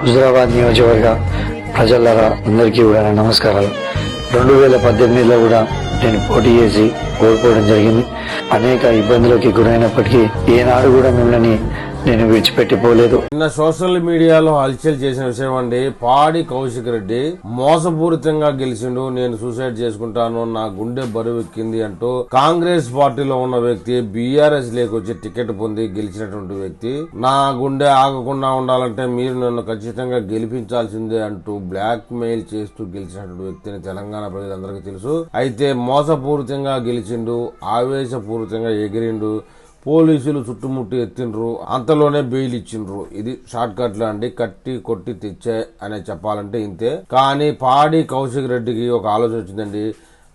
హుజరాబాద్ నియోజకవర్గ ప్రజలరా అందరికీ కూడా నమస్కారాలు. రెండు వేల పద్దెనిమిదిలో కూడా నేను పోటీ చేసి ఓడిపోవడం జరిగింది. అనేక ఇబ్బందులకి గురైనప్పటికీ ఏనాడు కూడా మిమ్మల్ని నేను విడిచిపెట్టిపోలేదు. నిన్న సోషల్ మీడియాలో హల్చల్ చేసిన విషయం అండి పాడి కౌశిక్ రెడ్డి మోసపూరితంగా గెలిచిండు నేను సూసైడ్ చేసుకుంటాను నా గుండె బరువెక్కింది అంటూ కాంగ్రెస్ పార్టీలో ఉన్న వ్యక్తి బీఆర్ఎస్ లేకొచ్చి టికెట్ పొంది గెలిచినటువంటి వ్యక్తి నా గుండె ఆగకుండా ఉండాలంటే మీరు నన్ను ఖచ్చితంగా గెలిపించాల్సిందే అంటూ బ్లాక్ మెయిల్ చేస్తూ గెలిచినటువంటి వ్యక్తిని తెలంగాణ ప్రజలందరికీ తెలుసు. అయితే మోసపూరితంగా గెలిచిండు ఆవేశపూరితంగా ఎగిరిండు పోలీసులు చుట్టుముట్టి ఎత్తిండ్రు. అంతలోనే బెయిల్ ఇచ్చిండ్రు. ఇది షార్ట్ కట్ లాంటి అండి కట్టి కొట్టి తెచ్చే అనే చెప్పాలంటే ఇంతే. కానీ పాడి కౌశిక్ రెడ్డికి ఒక ఆలోచన వచ్చిందండి.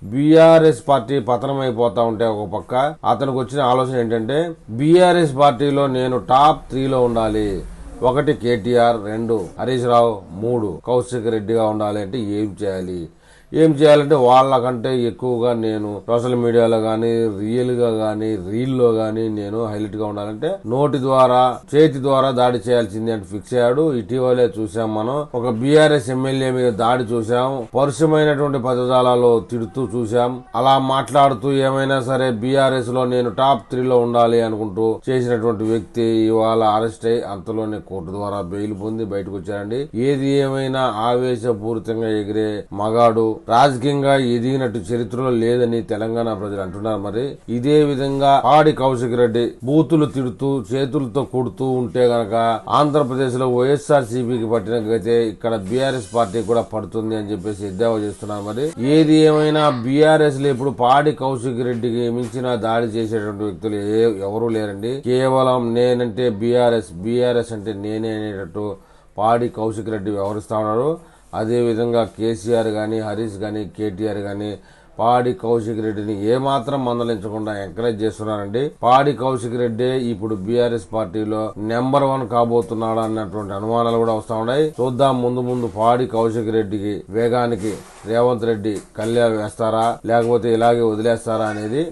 బీఆర్ఎస్ పార్టీ పతనం అయిపోతా ఉంటే ఒక పక్క అతనికి వచ్చిన ఆలోచన ఏంటంటే బీఆర్ఎస్ పార్టీలో నేను టాప్ త్రీలో ఉండాలి. ఒకటి కేటీఆర్ రెండు హరీష్ రావు మూడు కౌశిక్ రెడ్డిగా ఉండాలి అంటే ఏం చేయాలి? ఏం చేయాలంటే వాళ్ళకంటే ఎక్కువగా నేను సోషల్ మీడియాలో గానీ రియల్గా గానీ రీల్లో గానీ నేను హైలైట్గా ఉండాలంటే నోటి ద్వారా చేతి ద్వారా దాడి చేయాల్సింది అని ఫిక్స్ అయ్యాడు. ఇటీవలే చూసాం మనం. ఒక బీఆర్ఎస్ ఎమ్మెల్యే మీద దాడి చూసాం. పరుషమైనటువంటి పదజాలలో తిడుతూ చూసాం. అలా మాట్లాడుతూ ఏమైనా సరే బీఆర్ఎస్లో నేను టాప్ త్రీలో ఉండాలి అనుకుంటూ చేసినటువంటి వ్యక్తి ఇవాళ అరెస్ట్ అయి అంతలోనే కోర్టు ద్వారా బెయిల్ పొంది బయటకు వచ్చారండి ఏది ఏమైనా ఆవేశపూరితంగా ఎగిరే మగాడు రాజకీయంగా ఎదిగినట్టు చరిత్రలో లేదని తెలంగాణ ప్రజలు అంటున్నారు. మరి ఇదే విధంగా ఆడి కౌశిక్ రెడ్డి బూతులు తిడుతూ చేతులతో కొడుతూ ఉంటే గనక ఆంధ్రప్రదేశ్లో వైఎస్ఆర్ సిపికి పట్టినట్లయితే ఇక్కడ బీఆర్ఎస్ పార్టీ కూడా పడుతుంది అని చెప్పేసి ఎద్దేవా చేస్తున్నారు. మరి ఏది ఏమైనా బీఆర్ఎస్లో ఇప్పుడు పాడి కౌశిక్ రెడ్డికి మించిన దాడి చేసేటువంటి వ్యక్తులు ఏ- ఎవరూ లేరండి. కేవలం నేనంటే బీఆర్ఎస్ బీఆర్ఎస్ అంటే నేనే అనేటట్టు పాడి కౌశిక్ రెడ్డి వ్యవహరిస్తా ఉన్నారు. అదే విధంగా కేసీఆర్ కానీ హరీష్ కానీ కేటీఆర్ కానీ పాడి కౌశిక్ రెడ్డిని ఏమాత్రం మందలించకుండా ఎంకరేజ్ చేస్తున్నారండి. పాడి కౌశిక్ రెడ్డి ఇప్పుడు బీఆర్ఎస్ పార్టీలో నెంబర్ వన్ కాబోతున్నాడు అన్నటువంటి అనుమానాలు కూడా వస్తా ఉన్నాయి. చూద్దాం ముందు ముందు పాడి కౌశిక్ రెడ్డికి వేగానికి రేవంత్ రెడ్డి కళ్యాణ్ వేస్తారా లేకపోతే ఇలాగే వదిలేస్తారా అనేది